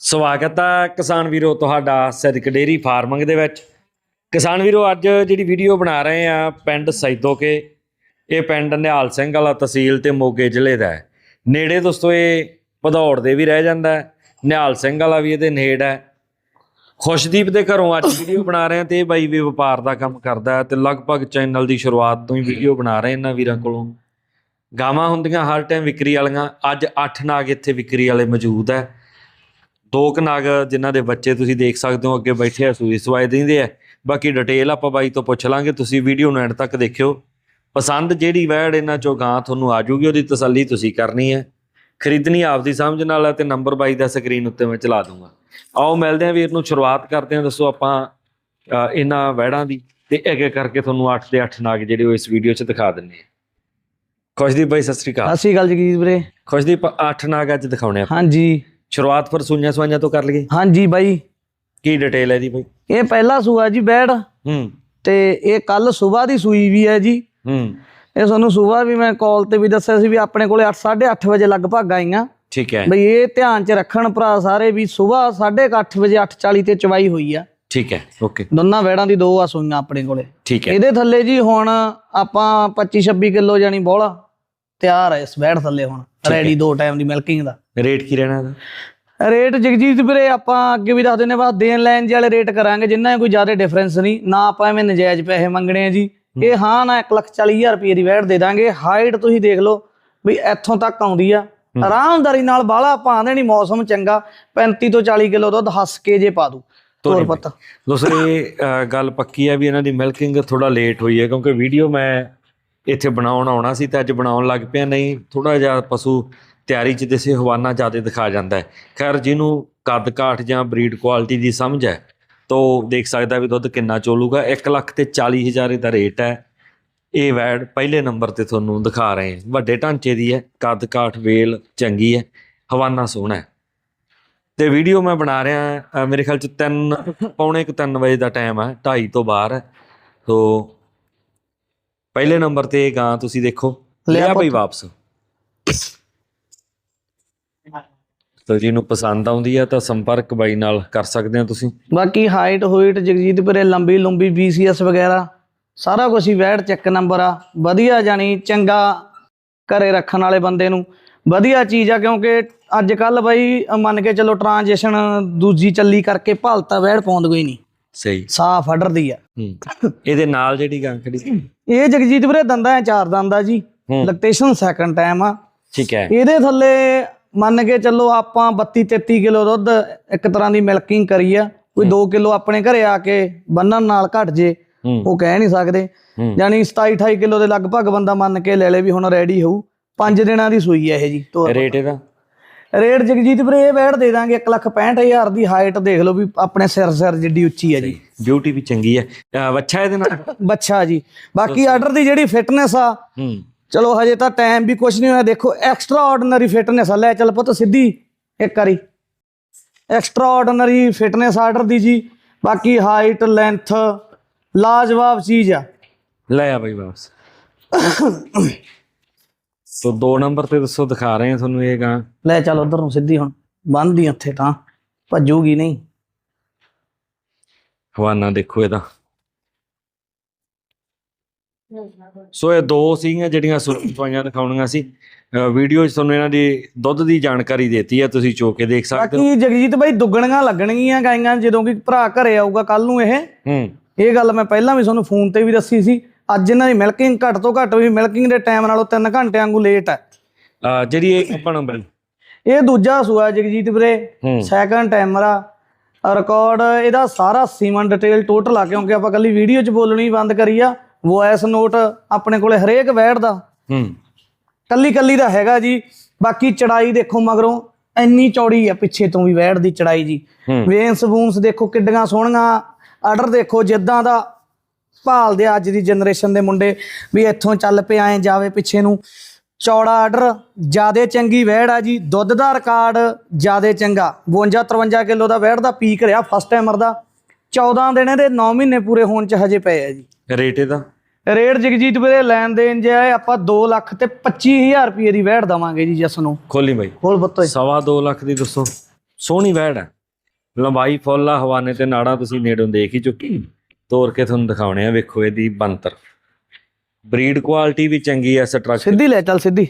ਸਵਾਗਤ ਹੈ ਕਿਸਾਨ ਵੀਰੋ ਤੁਹਾਡਾ ਸਿਰਕ ਡੇਰੀ ਫਾਰਮਿੰਗ ਦੇ ਵਿੱਚ। ਕਿਸਾਨ ਵੀਰੋ, ਅੱਜ ਜਿਹੜੀ ਵੀਡੀਓ ਬਣਾ ਰਹੇ ਆ ਪਿੰਡ ਸੈਦੋਕੇ, ਇਹ ਪਿੰਡ ਨਿਹਾਲ ਸਿੰਘ ਵਾਲਾ ਤਹਿਸੀਲ ਤੇ ਮੋਗੇ ਜ਼ਿਲ੍ਹੇ ਦਾ ਹੈ। ਨੇੜੇ ਦੋਸਤੋ, ਇਹ ਭਦੌੜ ਦੇ ਵੀ ਰਹਿ ਜਾਂਦਾ ਹੈ। ਨਿਹਾਲ ਸਿੰਘ ਵਾਲਾ ਵੀ ਇਹਦੇ ਨੇੜ ਹੈ। ਖੁਸ਼ਦੀਪ ਦੇ ਘਰੋਂ ਅੱਜ ਵੀਡੀਓ ਬਣਾ ਰਹੇ ਆ ਤੇ ਇਹ ਬਾਈ ਵੀ ਵਪਾਰ ਦਾ ਕੰਮ ਕਰਦਾ ਹੈ ਤੇ ਲਗਭਗ ਚੈਨਲ ਦੀ ਸ਼ੁਰੂਆਤ ਤੋਂ ਹੀ ਵੀਡੀਓ ਬਣਾ ਰਹੇ ਇਹਨਾਂ ਵੀਰਾਂ ਕੋਲੋਂ। ਗਾਵਾਂ ਹੁੰਦੀਆਂ ਹਰ ਟਾਈਮ ਵਿਕਰੀ ਵਾਲੀਆਂ, ਅੱਜ 8 ਨਾਗ ਇੱਥੇ ਵਿਕਰੀ ਵਾਲੇ ਮੌਜੂਦ ਹੈ। ਦੋ ਨਗ ਜਿਨ੍ਹਾਂ ਦੇ ਬੱਚੇ ਤੁਸੀਂ ਦੇਖ ਸਕਦੇ ਹੋ ਅੱਗੇ ਬੈਠੇ ਆ ਸੂਈ ਸਵਾਈ ਦਿੰਦੇ ਆ। ਬਾਕੀ ਡਿਟੇਲ ਆਪਾਂ ਬਾਈ ਤੋਂ ਪੁੱਛ ਲਾਂਗੇ ਤੁਸੀਂ ਵੀਡੀਓ ਨੂੰ ਐਂਡ ਤੱਕ ਦੇਖਿਓ। ਪਸੰਦ ਜਿਹੜੀ ਵੈੜ ਇਹਨਾਂ ਚੋਂ ਗਾਂ ਤੁਹਾਨੂੰ ਆ ਜੂਗੀ ਉਹਦੀ ਤਸੱਲੀ ਤੁਸੀਂ ਕਰਨੀ ਹੈ। ਖਰੀਦਣੀ ਆਪਦੀ ਸਮਝ ਨਾਲ ਹੈ ਤੇ ਨੰਬਰ ਬਾਈ ਦਾ ਸਕਰੀਨ ਉੱਤੇ ਮੈਂ ਚਲਾ ਦੂੰਗਾ। ਆਓ ਮਿਲਦੇ ਹਾਂ ਵੀਰ ਨੂੰ ਸ਼ੁਰੂਆਤ ਕਰਦੇ ਹਾਂ ਦੱਸੋ ਆਪਾਂ ਇਹਨਾਂ ਵੈੜਾਂ ਦੀ ਤੇ ਇੱਕ ਇੱਕ ਕਰਕੇ ਤੁਹਾਨੂੰ 8 ਦੇ 8 ਨਾਗ ਜਿਹੜੇ ਉਹ ਇਸ ਵੀਡੀਓ 'ਚ ਦਿਖਾ ਦਿੰਨੇ ਆ ਖੁਸ਼ਦੀਪ ਬਾਈ ਸਤਿ ਸ੍ਰੀ ਅਕਾਲ। ਅਸੀਂ ਗੱਲ ਜਗੀਰ ਵੀਰੇ। ਖੁਸ਼ਦੀਪ 8 ਨਾਗ ਅੱਜ ਦਿਖਾਉਣੇ ਆ। ਹਾਂਜੀ। ਸ਼ੁਰੂਆਤ ਫਿਰ ਸੂਈਆਂ ਸਵਾਈਆਂ ਤੋਂ ਕਰ ਲਈਏ? ਹਾਂਜੀ ਬਾਈ। ਕੀ ਡਿਟੇਲ ਹੈ ਇਹਦੀ ਬਾਈ? ਇਹ ਪਹਿਲਾ ਸੂਆ ਜੀ ਬੈੜ। ਹੂੰ। ਤੇ ਇਹ ਕੱਲ ਸਵੇਰ ਦੀ ਸੂਈ ਵੀ ਹੈ ਜੀ। ਹੂੰ। ਇਹ ਤੁਹਾਨੂੰ ਸਵੇਰ ਵੀ ਮੈਂ ਕਾਲ ਤੇ ਵੀ ਦੱਸਿਆ ਸੀ ਵੀ ਆਪਣੇ ਕੋਲੇ 8:30 ਵਜੇ ਲਗਭਗ ਆਈਆਂ। ਠੀਕ ਹੈ। ਬਈ ਇਹ ਧਿਆਨ ਚ ਰੱਖਣ ਭਰਾ ਸਾਰੇ ਵੀ ਸਵੇਰ 8:30 ਵਜੇ 8:40 ਤੇ ਚਵਾਈ ਹੋਈ ਆ। ਠੀਕ ਹੈ ਓਕੇ ਦੋਨਾਂ ਵੈੜਾਂ ਦੀ ਦੋ ਆ ਸੂਈਆਂ ਆਪਣੇ ਕੋਲੇ। ਠੀਕ ਹੈ। ਇਹਦੇ ਥੱਲੇ ਜੀ ਹੁਣ ਆਪਾਂ 25 26 ਕਿਲੋ ਜਾਨੀ ਬੋਲਾ ਤਿਆਰ ਹੈ ਇਸ ਵੈੜ ਥੱਲੇ ਹੁਣ। ਰੈਡੀ ਦੋ ਟਾਈਮ ਦੀ ਮਿਲਕਿੰਗ ਦਾ। ਰੇਟ ਕੀ ਰਹਿਣਾ ਇਹਦਾ? ਰੇਟ ਜਗਜੀਤ ਵੀਰੇ ਆਪਾਂ ਅੱਗੇ ਵੀ ਦੱਸ ਦਿੰਨੇ ਬਸ ਦੇਣ ਲੈਣ ਜਿਹੇ ਵਾਲੇ ਰੇਟ ਕਰਾਂਗੇ ਜਿੰਨਾ ਕੋਈ ਜ਼ਿਆਦਾ ਡਿਫਰੈਂਸ ਨਹੀਂ। ਨਾ ਆਪਾਂ ਐਵੇਂ ਨਜਾਇਜ਼ ਪੈਸੇ ਮੰਗਣੇ ਆ ਜੀ। ਇਹ ਹਾਂ ਨਾ 140000 ਰੁਪਏ ਦੀ ਵੈਟ ਦੇ ਦਾਂਗੇ। ਹਾਈਟ ਤੁਸੀਂ ਦੇਖ ਲਓ ਵੀ ਇੱਥੋਂ ਤੱਕ ਆਉਂਦੀ ਆ। ਆਰਾਮਦਾਰੀ ਨਾਲ ਬਾਹਲਾ ਪਾ ਦੇਣੀ ਮੌਸਮ ਚੰਗਾ। 35 ਤੋਂ 40 ਕਿਲੋ ਦੁੱਧ ਹੱਸ ਕੇ ਜੇ ਪਾ ਦੂ। ਤੋਰ ਪੱਤ। ਦੂਸਰੀ ਗੱਲ ਪੱਕੀ ਹੈ ਵੀ ਇਹਨਾਂ ਦੀ ਮਿਲਕਿੰਗ ਥੋੜਾ ਲੇਟ ਹੋਈ ਹੈ ਕਿਉਂਕਿ ਵੀਡੀਓ ਮੈਂ ਇੱਥੇ ਬਣਾਉਣ ਆਉਣਾ ਸੀ ਤਾਂ ਅੱਜ ਬਣਾਉਣ ਲੱਗ ਪਿਆ। ਨਹੀਂ ਥੋੜਾ ਜਿਹਾ ਪਸ਼ੂ ਤਿਆਰੀ ਚ ਦੇਸੇ ਹਵਾਨਾ ਜ਼ਿਆਦਾ ਦਿਖਾ ਜਾਂਦਾ ਹੈ। ਖੈਰ, ਜਿਹਨੂੰ ਕੱਦ ਕਾਠ ਜਾਂ ਬਰੀਡ ਕੁਆਲਿਟੀ ਦੀ ਸਮਝ ਹੈ, ਤੋ ਦੇਖ ਸਕਦਾ ਵੀ ਦੁੱਧ ਕਿੰਨਾ ਚੋਲੂਗਾ। 1 ਲੱਖ ਤੇ 40 ਹਜ਼ਾਰ ਦਾ ਰੇਟ ਹੈ। ਇਹ ਵੈਡ ਪਹਿਲੇ ਨੰਬਰ ਤੇ ਤੁਹਾਨੂੰ ਦਿਖਾ ਰਹੇ ਹਾਂ। ਵੱਡੇ ਢਾਂਚੇ ਦੀ ਹੈ ਕੱਦ ਕਾਠ ਵੇਲ ਚੰਗੀ ਹੈ, ਹਵਾਨਾ ਸੋਹਣਾ ਹੈ। ਤੇ ਵੀਡੀਓ ਮੈਂ ਬਣਾ ਰਿਹਾ ਮੇਰੇ ਖਿਆਲ ਚ 3 ਪੌਣੇ ਕੁ 3 ਵਜੇ ਦਾ ਟਾਈਮ ਹੈ 2:30 ਤੋਂ ਬਾਹਰ ਸੋ ਪਹਿਲੇ ਨੰਬਰ ਤੇ ਇਹ ਗਾਂ ਤੁਸੀਂ ਦੇਖੋ। ਲਿਆ ਭਈ। ਵਾਪਸ। ਤੋ ਜਿਹਨੂੰ ਪਸੰਦ ਆਉਂਦੀ ਹੈ ਤਾਂ ਸੰਪਰਕ ਬਾਈ ਨਾਲ ਕਰ ਸਕਦੇ ਹੋ ਤੁਸੀਂ। ਬਾਕੀ ਹਾਈਟ ਹੋਈਟ ਜਗਜੀਤ ਵੀਰੇ ਲੰਬੀ ਲੰਬੀ BCS ਵਗੈਰਾ ਸਾਰਾ ਕੁਝ ਹੀ ਵੈਟ ਚੈੱਕ ਨੰਬਰ ਆ। ਵਧੀਆ ਜਾਨੀ ਚੰਗਾ ਘਰੇ ਰੱਖਣ ਵਾਲੇ ਬੰਦੇ ਨੂੰ। ਵਧੀਆ ਚੀਜ਼ ਆ ਕਿਉਂਕਿ ਅੱਜ ਕੱਲ ਬਾਈ ਮੰਨ ਕੇ ਚੱਲੋ ਟ੍ਰਾਂਜੀਸ਼ਨ ਦੂਜੀ ਚੱਲੀ ਕਰਕੇ ਭਲਤਾ ਵੈੜ ਪਾਉਂਦ ਕੋਈ ਨਹੀਂ। ਸਹੀ। ਸਾਫ਼ ਅਡਰਦੀ ਆ। ਇਹਦੇ ਨਾਲ ਜਿਹੜੀ ਗਾਂ ਖੜੀ ਇਹ ਜਗਜੀਤ ਵੀਰੇ ਦੰਦਾ ਹੈ ਚਾਰ ਦੰਦਾ ਜੀ। ਲੈਕਟੇਸ਼ਨ ਸੈਕੰਡ ਟਾਈਮ ਆ। ਠੀਕ ਹੈ। ਇਹਦੇ ਥੱਲੇ ਮੰਨ ਕੇ ਚੱਲੋ ਆਪਾਂ 32 33 ਕਿਲੋ ਦੁੱਧ ਇੱਕ ਤਰ੍ਹਾਂ ਦੀ ਮਿਲਕਿੰਗ ਕਰੀ ਆ। ਕੋਈ 2 ਕਿਲੋ ਆਪਣੇ ਘਰੇ ਆ ਕੇ ਬੰਨਣ ਨਾਲ ਘਟ ਜੇ ਉਹ ਕਹਿ ਨਹੀਂ ਸਕਦੇ। ਯਾਨੀ 27 28 ਕਿਲੋ ਦੇ ਲਗਭਗ ਬੰਦਾ ਮੰਨ ਕੇ ਲੈ ਲੇ ਵੀ ਹੁਣ ਰੈਡੀ ਹੋਊ। ਪੰਜ ਦਿਨਾਂ ਦੀ ਸੂਈ ਹੈ ਇਹ ਜੀ। ਰੇਟ ਇਹਦਾ? ਰੇਟ ਜਗਜੀਤ ਵੀਰੇ ਇਹ ਵੈੜ ਦੇ ਦਾਂਗੇ 165000 ਦੀ ਹਾਈਟ ਦੇਖ ਲਓ ਵੀ ਆਪਣੇ ਸਿਰ ਸਿਰ ਜਿੱਡੀ ਉੱਚੀ ਹੈ ਜੀ। ਬਿਊਟੀ ਵੀ ਚੰਗੀ ਹੈ। ਵੱਛਾ ਇਹਦੇ ਨਾਲ? ਬੱਚਾ ਜੀ। ਬਾਕੀ ਆਰਡਰ ਦੀ ਜਿਹੜੀ ਫਿਟਨੈਸ ਆ ਚਲੋ ਹਜੇ ਤਾਂ ਟਾਈਮ ਵੀ ਕੁਝ ਨਹੀਂ ਹੋਇਆ। ਦੇਖੋ ਐਕਸਟਰਾ ਆਰਡੀਨਰੀ ਫਿਟਨੈਸ ਆ। ਲੈ ਚੱਲ ਪੁੱਤ ਸਿੱਧੀ ਇੱਕ ਵਾਰੀ। ਐਕਸਟਰਾ ਆਰਡੀਨਰੀ ਫਿਟਨੈਸ ਆਰਡਰ ਦੀ ਜੀ। ਬਾਕੀ ਹਾਈਟ ਲੈਂਥ ਲਾਜਵਾਬ ਚੀਜ਼ ਆ। ਲੈ ਆ ਬਈ ਵਾਪਸ। ਤੋ ਦੋ ਨੰਬਰ ਤੇ ਦੱਸੋ ਦਿਖਾ ਰਹੇ ਹਾਂ ਤੁਹਾਨੂੰ ਇਹ ਗਾਂ। ਲੈ ਚੱਲ ਉਧਰ ਨੂੰ ਸਿੱਧੀ ਹੁਣ ਬੰਨਦੀ ਉੱਥੇ ਤਾਂ ਭੱਜੂਗੀ ਨਹੀਂ। ਹਵਾਨਾ ਦੇਖੋ ਇਹਦਾ। ਸੋ ਇਹ ਦੋ ਸੀਗੀਆਂ ਜਿਹੜੀਆਂ ਸੁਣਵਾਈਆਂ ਦਿਖਾਉਣੀਆਂ ਸੀ। ਵੀਡੀਓ 'ਚ ਤੁਹਾਨੂੰ ਇਹਨਾਂ ਦੀ ਦੁੱਧ ਦੀ ਜਾਣਕਾਰੀ ਦਿੱਤੀ ਹੈ ਤੁਸੀਂ ਚੋ ਕੇ ਦੇਖ ਸਕਦੇ ਹੋ। ਬਾਕੀ ਜਗਜੀਤ ਬਾਈ ਦੁੱਗਣੀਆਂ ਲੱਗਣਗੀਆਂ ਗਾਈਆਂ ਜਦੋਂ ਕਿ ਭਰਾ ਘਰੇ ਆਊਗਾ ਕੱਲ ਨੂੰ ਇਹ। ਹੂੰ। ਇਹ ਗੱਲ ਮੈਂ ਪਹਿਲਾਂ ਵੀ ਤੁਹਾਨੂੰ ਫੋਨ ਤੇ ਵੀ ਦੱਸੀ ਸੀ। ਅੱਜ ਇਹਨਾਂ ਦੀ ਮਿਲਕਿੰਗ ਘੱਟ ਤੋਂ ਘੱਟ ਵੀ ਮਿਲਕਿੰਗ ਦੇ ਟਾਈਮ ਨਾਲੋਂ 3 ਘੰਟੇ ਵਾਂਗੂ ਲੇਟ ਹੈ। ਜਿਹੜੀ ਇਹ ਆਪਾਂ ਬਈ ਇਹ ਦੂਜਾ ਸੂਆ ਜਗਜੀਤ ਵੀਰੇ। ਸੈਕੰਡ ਟਾਈਮਰ ਆ। ਰਿਕਾਰਡ ਇਹਦਾ ਸਾਰਾ ਸੀਮਨ ਡਿਟੇਲ ਟੋਟਲ ਆ ਕਿਉਂਕਿ ਆਪਾਂ ਕੱਲੀ ਵੀਡੀਓ 'ਚ ਬੋਲਣੀ ਬੰਦ ਕਰੀ ਆ। ਵੌਇਸ ਨੋਟ ਆਪਣੇ ਕੋਲੇ ਹਰੇਕ ਵੈੜ ਦਾ। ਹੂੰ। ਕੱਲੀ ਕੱਲੀ ਦਾ ਹੈਗਾ ਜੀ। ਬਾਕੀ ਚੜਾਈ ਦੇਖੋ ਮਗਰੋਂ ਇੰਨੀ ਚੌੜੀ ਆ ਪਿੱਛੇ ਤੋਂ ਵੀ ਵੈੜ ਦੀ ਚੜਾਈ ਜੀ। ਵੇਨਸ ਵੂਨਸ ਦੇਖੋ ਕਿੱਡੀਆਂ ਸੋਹਣੀਆਂ। ਆਰਡਰ ਦੇਖੋ ਜਿੱਦਾਂ ਦਾ ਭਾਲਦੇ ਆ ਅੱਜ ਦੀ ਜਨਰੇਸ਼ਨ ਦੇ ਮੁੰਡੇ ਵੀ ਇੱਥੋਂ ਚੱਲ ਪਏ ਐ ਜਾਵੇ ਪਿੱਛੇ ਨੂੰ। ਚੌੜਾ ਆਰਡਰ ਜਿਆਦੇ ਚੰਗੀ ਵੈੜ ਆ ਜੀ। ਦੁੱਧ ਦਾ ਰਿਕਾਰਡ ਜਿਆਦੇ ਚੰਗਾ। 52 53 ਕਿਲੋ ਦਾ ਵੈੜ ਦਾ ਪੀਕ ਰਿਹਾ ਫਸਟ ਟਾਈਮਰ ਦਾ। 14 ਦਿਨੇ ਦੇ 9 ਮਹੀਨੇ ਪੂਰੇ ਹੋਣ ਚ ਹਜੇ ਪਏ ਆ ਜੀ। ਰੇਟ ਇਹਦਾ? ਰੇਟ ਜਗਜੀਤ ਵੀਰੇ ਲੈਣ ਦੇਣ ਜੇ ਆਪਾਂ 2 ਲੱਖ ਤੇ 25000 ਰੁਪਏ ਦੀ ਵੈੜ ਦਵਾਂਗੇ ਜੀ ਜਿਸ ਨੂੰ। ਖੋਲੀ ਬਾਈ। ਹੋਰ ਬੱਤੋ ਸਵਾ ਦੋ ਲੱਖ ਦੀ ਦੱਸੋ। ਸੋਹਣੀ ਵੈੜ ਹੈ ਲੰਬਾਈ ਫੁੱਲ ਆ ਹਵਾਨੇ ਤੇ ਨਾੜਾਂ ਤੁਸੀਂ ਨੇੜੋਂ ਦੇਖ ਹੀ ਚੁੱਕੀ। ਤੋੜ ਕੇ ਤੁਹਾਨੂੰ ਦਿਖਾਉਣੇ ਆ ਵੇਖੋ ਇਹਦੀ ਬੰਤਰ ਬਰੀਡ ਕੁਆਲਿਟੀ ਵੀ ਚੰਗੀ ਹੈ ਸਟਰਕਚਰ ਸਿੱਧੀ ਲੈ ਚੱਲ ਸਿੱਧੀ।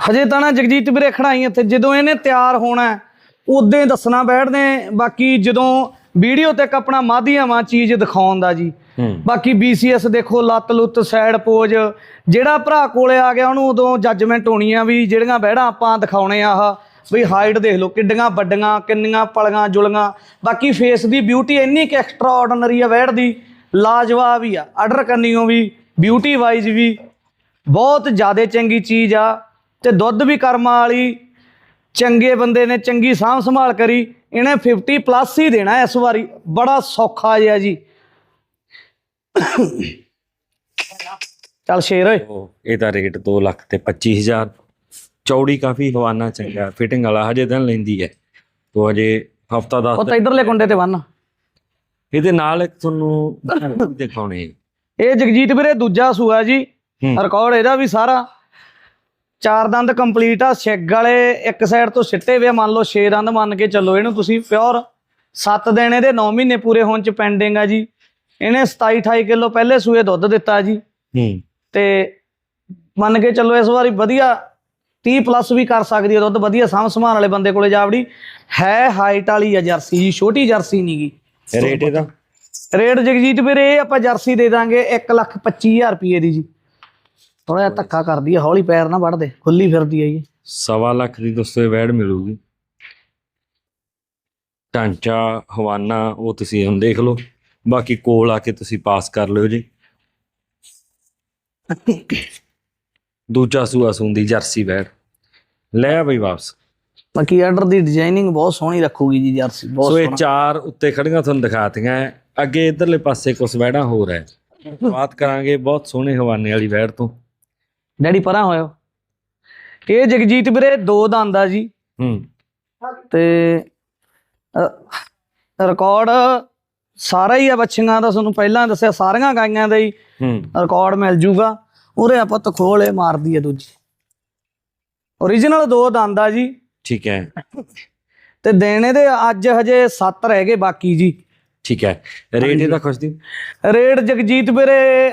ਹਜੇ ਤਾਂ ਨਾ ਜਗਜੀਤ ਵੀਰੇ ਖੜਾਈ ਇੱਥੇ ਜਦੋਂ ਇਹਨੇ ਤਿਆਰ ਹੋਣਾ ਉਦੋਂ ਹੀ ਦੱਸਣਾ ਬੈਠਦੇ ਬਾਕੀ ਜਦੋਂ ਵੀਡੀਓ ਤੇ ਆਪਣਾ ਮਾਧਿਅਮ ਆ ਚੀਜ਼ ਦਿਖਾਉਣ ਦਾ ਜੀ। ਬਾਕੀ BCS ਦੇਖੋ ਲੱਤ ਲੁੱਤ ਸਾਈਡ ਪੋਜ ਜਿਹੜਾ ਭਰਾ ਕੋਲੇ ਆ ਗਿਆ ਉਹਨੂੰ ਉਦੋਂ ਜੱਜਮੈਂਟ ਹੋਣੀ ਆ ਵੀ ਜਿਹੜੀਆਂ ਬਹਿੜਾਂ ਆਪਾਂ ਦਿਖਾਉਣੇ ਆ ਆਹ। ਵੀ ਹਾਈਟ ਦੇਖ ਲਓ, ਕਿੱਡੀਆਂ ਵੱਡੀਆਂ, ਕਿੰਨੀਆਂ ਪਲੀਆਂ ਜੁਲੀਆਂ। ਬਾਕੀ ਫੇਸ ਦੀ ਬਿਊਟੀ ਇੰਨੀ ਕਿ ਐਕਸਟਰਾ ਆਰਡੀਨਰੀ ਆ ਬਹਿੜ ਦੀ, ਲਾਜਵਾਬ ਹੀ ਆ। ਆਰਡਰ ਕਰਨੀਓ ਵੀ ਬਿਊਟੀ ਵਾਈਜ਼ ਵੀ। ਬਹੁਤ ਜ਼ਿਆਦਾ ਚੰਗੀ ਚੀਜ਼ ਆ ਤੇ ਦੁੱਧ ਵੀ ਕਰਮਾਂ ਵਾਲੀ, ਚੰਗੇ ਬੰਦੇ ਨੇ ਚੰਗੀ ਸਾਂਭ ਸੰਭਾਲ ਕਰੀ, ਇਹਨੇ 50 ਪਲੱਸ ਹੀ ਦੇਣਾ ਇਸ ਵਾਰੀ। ਬੜਾ ਸੌਖਾ ਜਿਹਾ ਜੀ। ਚੱਲ ਸ਼ੇਰ ਓਏ। ਇਹਦਾ ਰੇਟ 2 ਲੱਖ ਤੇ 25000 ਚੌੜੀ ਕਾਫੀ ਹਵਾਨਾ ਚੰਗਾ ਫਿਟਿੰਗ ਵਾਲਾ ਹਜੇ ਦਿਨ ਲੈਂਦੀ ਹੈ। ਤੋ ਹਜੇ ਹਫਤਾ ਉਹ 10 ਤਾਂ ਇਧਰਲੇ ਕੁੰਡੇ ਤੇ ਬੰਨ। ਇਹਦੇ ਨਾਲ ਇੱਕ ਤੁਹਾਨੂੰ ਦਿਖਾਉਣੇ ਇਹ ਜਗਜੀਤ ਵੀਰੇ ਦੂਜਾ ਸੂਆ ਜੀ। ਰਿਕਾਰਡ ਇਹਦਾ ਵੀ ਸਾਰਾ। ਚਾਰ ਦੰਦ ਕੰਪਲੀਟ ਆ ਛਿੱਗ ਵਾਲੇ ਇੱਕ ਸਾਈਡ ਤੋਂ ਸਿੱਟੇ ਵੇ ਮੰਨ ਲਓ 6 ਦੰਦ ਮੰਨ ਕੇ ਚੱਲੋ ਇਹਨੂੰ ਤੁਸੀਂ ਪਿਓਰ 7 ਦਿਨ ਇਹਦੇ 9 ਮਹੀਨੇ ਪੂਰੇ ਹੋਣ ਚ ਪੈਂਡਿੰਗ ਆ ਜੀ। ਇਹਨੇ 27 28 ਕਿਲੋ ਪਹਿਲੇ ਸੂਏ ਦੁੱਧ ਦਿੱਤਾ ਜੀ। ਹੂੰ। ਤੇ ਮੰਨ ਕੇ ਚੱਲੋ ਇਸ ਵਾਰੀ ਵਧੀਆ 30 ਪਲੱਸ ਵੀ ਕਰ ਸਕਦੀ ਹੈ ਦੁੱਧ ਵਧੀਆ ਸਾਂਭ ਸੰਭਾਲ ਵਾਲੇ ਬੰਦੇ ਕੋਲੇ ਜਾਵੜੀ। ਹੈ ਹਾਈਟ ਵਾਲੀ ਆ ਜਰਸੀ ਜੀ ਛੋਟੀ ਜਰਸੀ ਨਹੀਂਗੀ ਰੇਟ ਇਹਦਾ? ਰੇਟ ਜਗਜੀਤ ਵੀਰੇ ਇਹ ਆਪਾਂ ਜਰਸੀ ਦੇ ਦਾਂਗੇ 125000 ਰੁਪਏ ਦੀ ਜੀ। ਥੋੜਾ ਜਿਹਾ ਧੱਕਾ ਕਰਦੀ ਹੈ ਹੌਲੀ ਪੈਰ ਨਾ ਵੱਢਦੇ ਖੁੱਲੀ ਫਿਰਦੀ ਹੈ ਜੀ। ਸਵਾ ਲੱਖ ਦੀ ਦੋਸਤੋ ਵੈੜ ਮਿਲੂਗੀ। ਢਾਂਚਾ ਹਵਾਨਾ ਉਹ ਤੁਸੀਂ ਹੁਣ ਦੇਖ ਲਓ। ਬਾਕੀ ਕੋਲ ਆ ਕੇ ਤੁਸੀਂ ਪਾਸ ਕਰ ਲਿਓ ਜੀ। ਦੂਜਾ ਸੂਆ ਸੁੰਦੀ ਜਰਸੀ ਵੈੜ ਲੈ ਆ ਬਈ ਵਾਪਸ। ਬਾਕੀ ਆਰਡਰ ਦੀ ਡਿਜ਼ਾਈਨਿੰਗ ਬਹੁਤ ਸੋਹਣੀ ਰੱਖੂਗੀ ਜੀ ਜਰਸੀ ਬਹੁਤ ਸੋ ਇਹ ਸੋਹਣਾ। ਚਾਰ ਉੱਤੇ ਖੜੀਆਂ ਤੁਹਾਨੂੰ ਦਿਖਾਤੀਆਂ। ਹੈ। ਅੱਗੇ ਇਧਰਲੇ ਪਾਸੇ ਕੁਝ ਵੈੜਾਂ ਹੋਰ ਹੈ। ਬਾਤ ਕਰਾਂਗੇ ਬਹੁਤ ਸੋਹਣੇ ਹਵਾਨੇ ਵਾਲੀ ਵੈੜ ਤੋਂ। ਡੈਡੀ ਪਰਾਂ ਹੋਇਓ। ਇਹ ਜਗਜੀਤ ਵੀਰੇ ਦੋ ਦੰਦ ਆ ਜੀ। ਹੂੰ। ਤੇ ਰਿਕਾਰਡ ਸਾਰਾ ਹੀ ਆ ਬੱਚੀਆਂ ਦਾ ਤੁਹਾਨੂੰ ਪਹਿਲਾਂ ਦੱਸਿਆ ਸਾਰੀਆਂ ਗਾਈਆਂ ਦਾ ਹੀ ਹੂੰ। ਰਿਕਾਰਡ ਮਿਲ ਜੂਗਾ। ਉਰੇ ਆਪਾਂ ਤਖੋਲੇ ਮਾਰਦੀ ਹੈ ਦੂਜੀ। Origignal ਦੋ ਦੰਦ ਆ ਜੀ। ਠੀਕ ਹੈ। ਤੇ ਦੇਣੇ ਦੇ ਅੱਜ ਹਜੇ 7 ਰਹਿ ਗਏ ਬਾਕੀ ਜੀ। ਠੀਕ ਹੈ। ਰੇਟ ਇਹਦਾ ਖੁਸ਼ਦੀ ਰੇਟ ਜਗਜੀਤ ਵੀਰੇ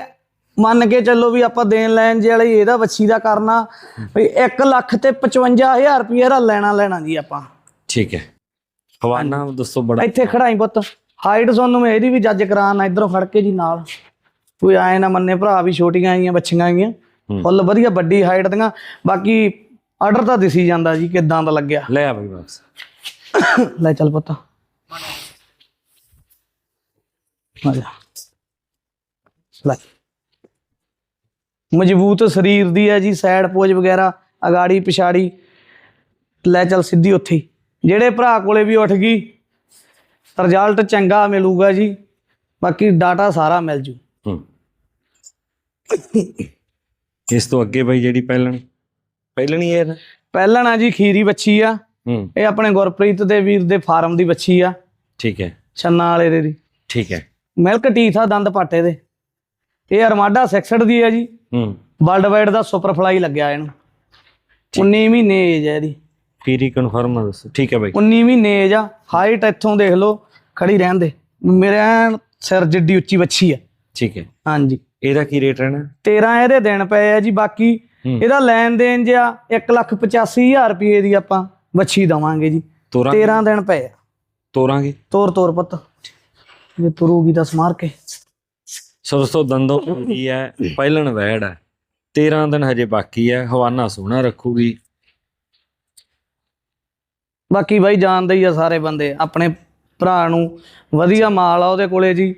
ਮੰਨ ਕੇ ਚੱਲੋ ਵੀ ਆਪਾਂ ਦੇਣ ਲੈਣ ਜੇ ਵਾਲੀ ਇਹਦਾ ਵੱਛੀ ਦਾ ਕਰਨਾ ਵੀ 1 ਲੱਖ ਤੇ 55000 ਰੁਪਏ ਦਾ ਲੈਣਾ ਲੈਣਾ ਜੀ ਆਪਾਂ। ਠੀਕ ਹੈ। ਹਵਾਨਾ ਦੱਸੋ ਬੜਾ ਇੱਥੇ ਖੜਾਈ ਪੁੱਤ। ਹਾਈਟ ਤੁਹਾਨੂੰ ਮੈਂ ਇਹਦੀ ਵੀ ਜੱਜ ਕਰਾਣਾ ਇਧਰੋਂ ਫੜ ਕੇ ਜੀ ਨਾਲ। ਕੋਈ ਆਏ ਨਾ ਮੰਨੇ ਭਰਾ ਵੀ ਛੋਟੀਆਂ ਆਈਆਂ ਬੱਚੀਆਂ ਆਈਆਂ। ਫੁੱਲ ਵਧੀਆ ਵੱਡੀ ਹਾਈਟ ਦੀਆਂ। ਬਾਕੀ ਆਰਡਰ ਤਾਂ ਦਿਸੀ ਜਾਂਦਾ ਜੀ ਕਿਦਾਂ ਦਾ ਲੱਗਿਆ। ਲੈ ਆ ਬਈ ਵਾਪਸ। ਲੈ ਚੱਲ ਪੁੱਤ। ਆ ਜਾ। ਲੈ। ਮਜ਼ਬੂਤ ਸਰੀਰ ਦੀ ਹੈ ਜੀ ਸਾਈਡ ਪੋਜ ਵਗੈਰਾ ਅਗਾੜੀ ਪਿਛਾੜੀ। ਲੈ ਚੱਲ ਸਿੱਧੀ ਉੱਥੇ। ਜਿਹੜੇ ਭਰਾ ਕੋਲੇ ਵੀ ਉੱਠ ਗਈ ਰਿਜ਼ਲਟ ਚੰਗਾ ਮਿਲੂਗਾ ਜੀ। ਬਾਕੀ ਡਾਟਾ ਸਾਰਾ ਮਿਲ ਜੂ। ਹੂੰ। ਇਸ ਤੋਂ ਅੱਗੇ ਬਈ ਜਿਹੜੀ ਪਹਿਲਣ? ਪਹਿਲਣੀ ਇਹ ਨਾ। ਪਹਿਲਾਂ ਨਾ ਜੀ ਖੀਰੀ ਬੱਚੀ ਆ। ਹੂੰ। ਇਹ ਆਪਣੇ ਗੁਰਪ੍ਰੀਤ ਦੇ ਵੀਰ ਦੇ ਫਾਰਮ ਦੀ ਬੱਚੀ ਆ। ਠੀਕ ਹੈ। ਛੰਨਾ ਵਾਲੇ ਦੇ ਦੀ। ਠੀਕ ਹੈ। ਮਿਲਕ ਟੀਥ ਆ ਦੰਦ ਪਾਟੇ ਦੇ। ਇਹ ਅਰਮਾਡਾ 66 ਦੀ ਹੈ ਜੀ। ਹੂੰ। ਵਰਲਡ ਵਾਈਡ ਦਾ ਸੁਪਰ ਫਲਾਈ ਲੱਗਿਆ ਇਹਨੂੰ। 19 ਮਹੀਨੇ ਏਜ ਹੈ ਇਹਦੀ। ਫੀਰੀ ਕਨਫਰਮ ਨਾ ਦੱਸੋ। ਠੀਕ ਹੈ ਬਈ। 19 ਮਹੀਨੇ ਏਜ ਆ। ਹਾਈਟ ਇੱਥੋਂ ਦੇਖ ਲਓ ਖੜੀ ਰਹਿਣ ਦੇ। ਮੇਰੇ ਐਨ ਸਿਰ ਜਿੱਡੀ ਉੱਚੀ ਬੱਚੀ ਆ। ਠੀਕ ਹੈ। ਹਾਂਜੀ। ਇਹਦਾ ਕੀ ਰੇਟ ਰਹਿਣਾ? 13 ਇਹਦੇ ਦਿਨ ਪਏ ਆ ਜੀ ਬਾਕੀ। ਇਹਦਾ ਲੈਣ ਦੇਣ ਜਿਆ 185000 ਰੁਪਏ ਦੀ ਆਪਾਂ ਵੱਛੀ ਦਵਾਂਗੇ ਜੀ। ਤੋਰਾਂ 13 ਦਿਨ ਪਏ ਆ। ਤੋਰਾਂਗੇ? ਤੋਰ ਤੋਰ ਪੁੱਤ। ਜੇ ਤੁਰੂਗੀ ਤਾਂ ਸਮਾਰ ਕੇ। ਸੋ ਦੋਸਤੋ ਦੰਦੋਂ ਕੀ ਹੈ? ਪਹਿਲਣ ਵੈੜ ਹੈ। 13 ਦਿਨ ਹਜੇ ਬਾਕੀ ਹੈ। ਹਵਾਨਾ ਸੋਹਣਾ ਰੱਖੂਗੀ। ਬਾਕੀ ਬਾਈ ਜਾਣਦੇ ਹੀ ਆ ਸਾਰੇ ਬੰਦੇ। ਆਪਣੇ ਭਰਾ ਨੂੰ ਵਧੀਆ ਮਾਲ ਆ ਉਹਦੇ ਕੋਲੇ ਜੀ।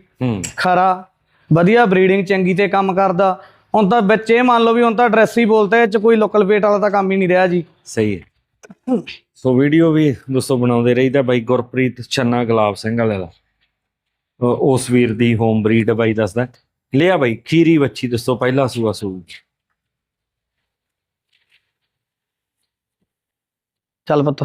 ਖਰਾ। ਵਧੀਆ ਬਰੀਡਿੰਗ ਚੰਗੀ ਤੇ ਕੰਮ ਕਰਦਾ। ਹੁਣ ਤਾਂ ਬੱਚੇ ਮੰਨ ਲਓ ਵੀ ਹੁਣ ਤਾਂ ਐਡਰੈਸ ਹੀ ਬੋਲਦੇ ਇਹ ਚ ਕੋਈ ਲੋਕਲ ਪੇਟ ਵਾਲਾ ਤਾਂ ਕੰਮ ਹੀ ਨਹੀਂ ਰਿਹਾ ਜੀ। ਸਹੀ ਹੈ। ਸੋ ਵੀਡੀਓ ਵੀ ਦੋਸਤੋ ਬਣਾਉਂਦੇ ਰਹੀਦਾ ਬਾਈ ਗੁਰਪ੍ਰੀਤ ਛੰਨਾ ਗੁਲਾਬ ਸਿੰਘ ਵਾਲੇ ਦਾ। ਉਸ ਵੀਰ ਦੀ ਹੋਮ ਬਰੀਡ ਬਾਈ ਦੱਸਦਾ। ਲਿਆ ਬਾਈ ਖੀਰੀ ਵੱਛੀ ਦੱਸੋ ਪਹਿਲਾ ਸੂਆ ਸੂ। ਚੱਲ ਪੁੱਤ।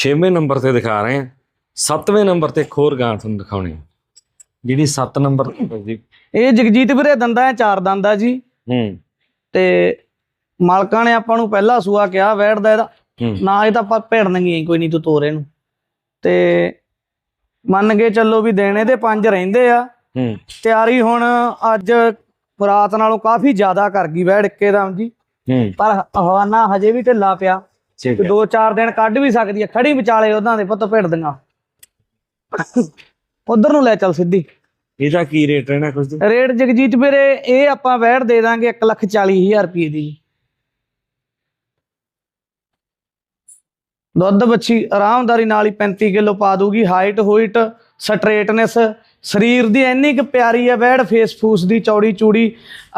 ਛੇਵੇਂ ਨੰਬਰ ਤੇ ਦਿਖਾ ਰਹੇ ਹਾਂ। ਸੱਤਵੇਂ ਨੰਬਰ ਤੇ ਹੋਰ ਗਾਂ ਤੁਹਾਨੂੰ ਦਿਖਾਉਣੀ। ਜਿਹੜੀ 7 ਨੰਬਰ ਜੀ ਇਹ ਜਗਜੀਤ ਵੀਰੇ ਦੰਦਾ ਹੈ ਚਾਰ ਦੰਦਾ ਜੀ। ਹੂੰ। ਤੇ ਮਾਲਕਾਂ ਨੇ ਆਪਾਂ ਨੂੰ ਪਹਿਲਾ ਸੂਆ ਕਿਹਾ ਵੈੜ ਦਾ ਇਹਦਾ। ਨਾ ਇਹ ਤਾਂ ਆਪਾਂ ਭੇੜਨਗੇ ਕੋਈ ਨਹੀਂ ਤੂੰ ਤੋਰੇ ਨੂੰ। ਤੇ ਮੰਨ ਕੇ ਚੱਲੋ ਵੀ ਦੇਣੇ ਦੇ ਪੰਜ ਰਹਿੰਦੇ ਆ। ਹੂੰ। ਤਿਆਰੀ ਹੁਣ ਅੱਜ ਰਾਤ ਨਾਲੋਂ ਕਾਫੀ ਜ਼ਿਆਦਾ ਕਰ ਗਈ ਵੈੜ ਇੱਕੇ ਦਮ ਜੀ। ਪਰ ਹਵਾਨਾ ਹਜੇ ਵੀ ਢਿੱਲਾ ਪਿਆ। ਠੀਕ ਹੈ। ਦੋ ਚਾਰ ਦਿਨ ਕੱਢ ਵੀ ਸਕਦੀ ਆ ਖੜੀ ਵਿਚਾਲੇ ਉਹਨਾਂ ਦੇ ਪੁੱਤ ਭੇੜ ਦੀਆਂ। ਉਧਰ ਨੂੰ ਲੈ ਚੱਲ ਸਿੱਧੀ। ਇਹਦਾ ਕੀ ਰੇਟ ਰਹਿਣਾ ਕੁਝ ਰੇਟ ਜਗਜੀਤ ਵੀਰੇ ਇਹ ਆਪਾਂ ਵੈੜ ਦੇ ਦਾਂਗੇ 140000 ਰੁਪਏ ਦੀ। ਦੁੱਧ ਬੱਚੀ ਆਰਾਮਦਾਰੀ ਨਾਲ ਹੀ 35 ਕਿਲੋ ਪਾ ਦੂਗੀ। ਹਾਈਟ ਹੋਈਟ ਸਟ੍ਰੇਟਨੈਸ ਸਰੀਰ ਦੀ ਇੰਨੀ ਕੁ ਪਿਆਰੀ ਹੈ ਵੈੜ ਫੇਸ ਫੂਸ ਦੀ ਚੌੜੀ ਚੂੜੀ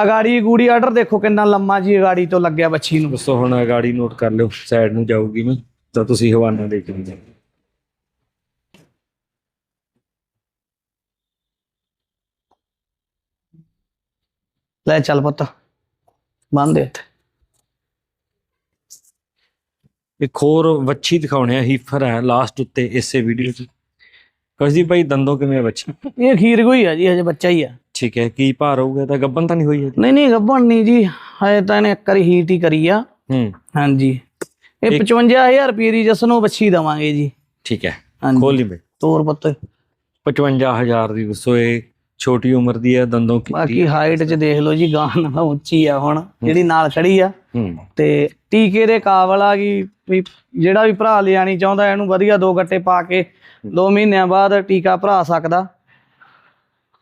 ਅਗਾੜੀ ਗੂੜੀ ਆਰਡਰ ਦੇਖੋ ਕਿੰਨਾ ਲੰਮਾ ਜੀ ਅਗਾੜੀ ਤੋਂ ਲੱਗਿਆ ਬੱਚੀ ਨੂੰ। ਦੋਸਤੋ ਹੁਣ ਇਹ ਗਾੜੀ ਨੋਟ ਕਰ ਲਿਓ ਸਾਈਡ ਨੂੰ ਜਾਊਗੀ ਮੈਂ ਤਾਂ ਤੁਸੀਂ ਹਵਾਨਾ ਦੇਖ ਲਈਓ ਲੈ ਚੱਲ ਪੁੱਤ ਬੰਨ ਦੇ ਇੱਥੇ। ਇੱਕ ਹੋਰ ਵੱਛੀ ਦਿਖਾਉਣੇ ਆ ਹੀਫਰ ਹੈ ਲਾਸਟ ਉੱਤੇ ਇਸੇ ਵੀਡੀਓ 'ਚ। ਕਸਦੀ ਭਾਈ ਦੰਦੋਂ ਕਿਵੇਂ ਆ ਵੱਛੀ ਇਹ ਖੀਰ ਕੋਈ ਆ ਜੀ ਹਜੇ ਬੱਚਾ ਹੀ ਆ। ਠੀਕ ਹੈ ਕੀ ਭਾਰ ਹੋਊਗਾ? ਤਾਂ ਗੱਬਨ ਤਾਂ ਨਹੀਂ ਹੋਈ ਹੈ ਨਹੀਂ ਨਹੀਂ ਗੱਭਣ ਨਹੀਂ ਜੀ। ਹਜੇ ਤਾਂ ਇਹਨੇ ਇੱਕ ਵਾਰੀ ਹੀਟ ਹੀ ਕਰੀ ਆ। ਹੂੰ। ਹਾਂਜੀ। ਇਹ 55000 ਰੁਪਏ ਦੀ ਜਸ ਨੂੰ ਬੱਚੀ ਦਵਾਂਗੇ ਜੀ। ਠੀਕ ਹੈ ਹਾਂਜੀ। ਖੋਲੀ ਬਈ। ਤੋਰ ਪੁੱਤ। 55000 ਦੀ ਦੱਸੋ ਇਹ ਛੋਟੀ ਉਮਰ ਦੀ ਹੈ ਦੰਦੋਂ ਕੀ ਬਾਕੀ ਹਾਈਟ 'ਚ ਦੇਖ ਲਓ ਜੀ ਗਾਂ ਨਾਲ ਉੱਚੀ ਆ ਹੁਣ ਜਿਹੜੀ ਨਾਲ ਖੜੀ ਆ। ਹੂੰ। ਤੇ ਟੀਕੇ ਦੇ ਕਾਬਲ ਆ ਗਈ ਵੀ ਜਿਹੜਾ ਵੀ ਭਰਾ ਲਿਆਣੀ ਚਾਹੁੰਦਾ ਇਹਨੂੰ ਵਧੀਆ ਦੋ ਗੱਟੇ ਪਾ ਕੇ 2 ਮਹੀਨਿਆਂ ਬਾਅਦ ਟੀਕਾ ਭਰਾ ਸਕਦਾ।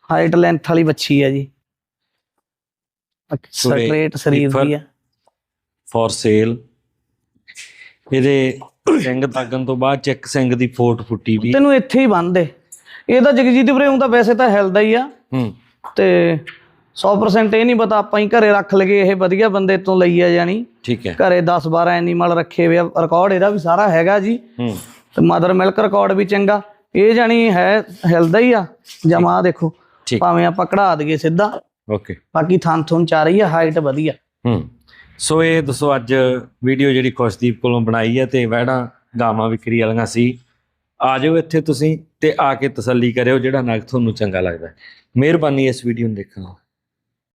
ਹਾਈਟ ਲੈਂਥ ਵਾਲੀ ਬੱਚੀ ਆ ਜੀ। ਸਟ੍ਰੇਟ ਸਰੀਰ ਦੀ ਆ ਫॉर ਸੇਲ ਇਹਦੇ ਸਿੰਘ ਦਾਗਣ ਤੋਂ ਬਾਅਦ ਚੈੱਕ ਸਿੰਘ ਦੀ ਫੋਟ ਫੁੱਟੀ ਵੀ। ਤੈਨੂੰ ਇੱਥੇ ਹੀ ਬੰਨਦੇ ਇਹ ਤਾਂ ਜਗਜੀਤ ਵੀਰੇ ਉਹ ਤਾਂ ਵੈਸੇ ਤਾਂ ਹਿਲਦਾ ਹੀ ਆ। ਹੂੰ। ਤੇ 100% ਇਹ ਨਹੀਂ ਪਤਾ ਆਪਾਂ ਹੀ ਘਰੇ ਰੱਖ ਲਗੇ ਇਹ ਵਧੀਆ ਬੰਦੇ ਤੋਂ ਲਈ ਆ ਜਾਣੀ ਠੀਕ ਹੈ। ਘਰੇ 10 12 ਐਨੀਮਲ ਰੱਖੇ ਹੋਏ ਆ। ਰਿਕਾਰਡ ਇਹਦਾ ਵੀ ਸਾਰਾ ਹੈਗਾ ਜੀ। ਹੂੰ। ਤੇ ਮਦਰ ਮਿਲਕ ਰਿਕਾਰਡ ਵੀ ਚੰਗਾ। ਇਹ ਜਾਣੀ ਹੈ ਹਿਲਦਾ ਹੀ ਆ। ਜਮਾ ਦੇਖੋ ਭਾਵੇਂ ਆਪਾਂ ਕਢਾ ਦਈਏ ਸਿੱਧਾ। ਓਕੇ ਬਾਕੀ ਥਣ ਥੁਣ ਚਾਰ ਹੀ ਆ ਹਾਈਟ ਵਧੀਆ। ਹੂੰ। ਸੋ ਇਹ ਦੱਸੋ ਅੱਜ ਵੀਡੀਓ ਜਿਹੜੀ ਖੁਸ਼ਦੀਪ ਕੋਲੋਂ ਬਣਾਈ ਹੈ ਤੇ ਵਹਿੜਾਂ ਗਾਵਾਂ ਵਿਕਰੀ ਵਾਲੀਆਂ ਸੀ। ਆ ਜਾਓ ਇੱਥੇ ਤੁਸੀਂ ਤੇ ਆ ਕੇ ਤਸੱਲੀ ਕਰਿਓ ਜਿਹੜਾ ਨਗ ਤੁਹਾਨੂੰ ਚੰਗਾ ਲੱਗਦਾ। ਮਿਹਰਬਾਨੀ ਇਸ ਵੀਡੀਓ ਨੂੰ ਦੇਖਣ